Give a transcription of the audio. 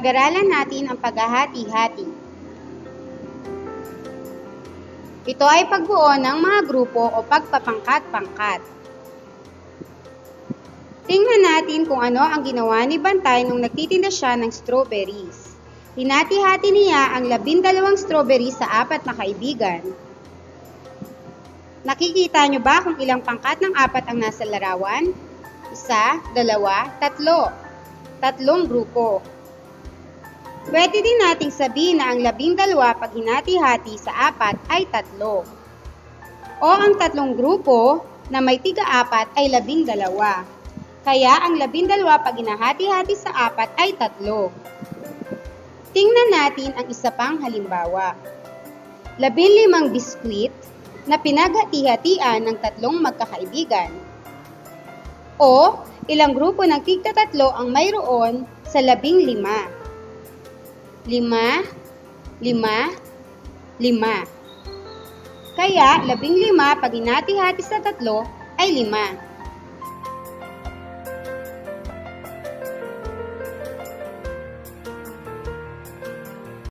Pag-aralan natin ang paghahati-hati. Ito ay pagbuo ng mga grupo o pagpapangkat-pangkat. Tingnan natin kung ano ang ginawa ni Bantay nung nagtitinda siya ng strawberries. Hinati-hati niya ang labindalawang strawberries sa apat na kaibigan. Nakikita nyo ba kung ilang pangkat ng apat ang nasa larawan? Isa, dalawa, tatlo. Tatlong grupo. Pwede din nating sabihin na ang labing dalawa pag hinati-hati sa apat ay tatlo. O ang tatlong grupo na may tiga-apat ay labing dalawa. Kaya ang labing dalawa pag hinahati-hati sa apat ay tatlo. Tingnan natin ang isa pang halimbawa. Labing limang biskwit na pinaghati-hatian ng tatlong magkakaibigan. O ilang grupo ng tigta-tatlo ang mayroon sa labing lima lima, lima, lima. Kaya, labing lima pag hinati-hati sa tatlo ay lima.